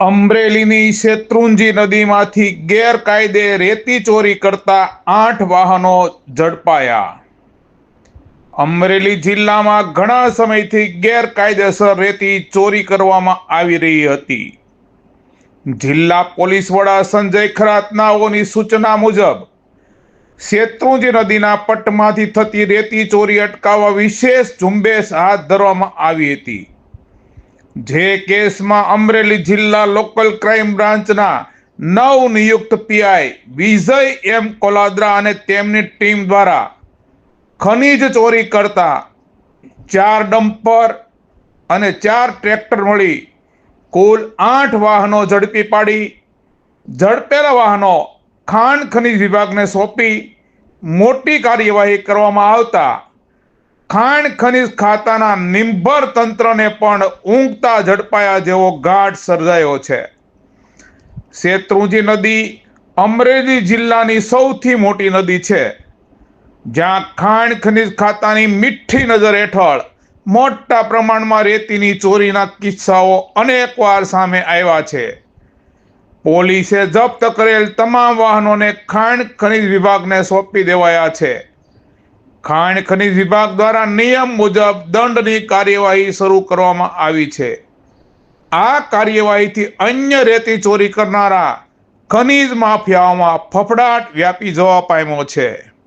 અમરેલીની શેત્રુંજી નદીમાંથી ગેરકાયદે રેતી ચોરી કરતા આઠ વાહનો ઝડપાયા. અમરેલી જિલ્લામાં ઘણા સમયથી ગેરકાયદેસર રેતી ચોરી કરવામાં આવી રહી હતી. જિલ્લા પોલીસ વડા સંજય ખરાતનાઓની સૂચના મુજબ, શેત્રુંજી નદીના પટમાંથી થતી રેતી ચોરી અટકાવવા વિશેષ ઝુંબેશ હાથ ધરવામાં આવી હતી. જે કેસમાં અમરેલી જિલ્લા લોકલ ક્રાઇમ બ્રાન્ચના નવ નિયુક્ત પીઆઈ વિજય એમ કોલાદ્રા અને તેમની ટીમ દ્વારા ખનીજ ચોરી કરતા ચાર ડમ્પર અને ચાર ટ્રેક્ટર મળી કુલ આઠ વાહનો ઝડપી પાડી. ઝડપેલા વાહનો ખાણ ખનીજ વિભાગને સોંપી મોટી કાર્યવાહી કરવામાં આવતા ખાણ ખનીજ ખાતાના નિંભર તંત્રને પણ ઊંઘતા ઝડપાયા જેવો ગાઢ સર્જાયો છે. શેત્રુંજી નદી અમરેલી જિલ્લાની સૌથી મોટી નદી છે. જ્યાં ખાણ ખનીજ ખાતાની મીઠી નજર હેઠળ મોટા પ્રમાણમાં રેતીની ચોરીના કિસ્સાઓ અનેકવાર સામે આવ્યા છે. પોલીસે જપ્ત કરેલ તમામ વાહનોને ખાણ ખનિજ વિભાગને સોંપી દેવાયા છે. ખાણ ખનીજ વિભાગ દ્વારા નિયમ મુજબ દંડની કાર્યવાહી શરૂ કરવામાં આવી છે. આ કાર્યવાહીથી અન્ય રેતી ચોરી કરનારા ખનીજ માફિયાઓમાં ફફડાટ વ્યાપી જવા પામ્યો છે.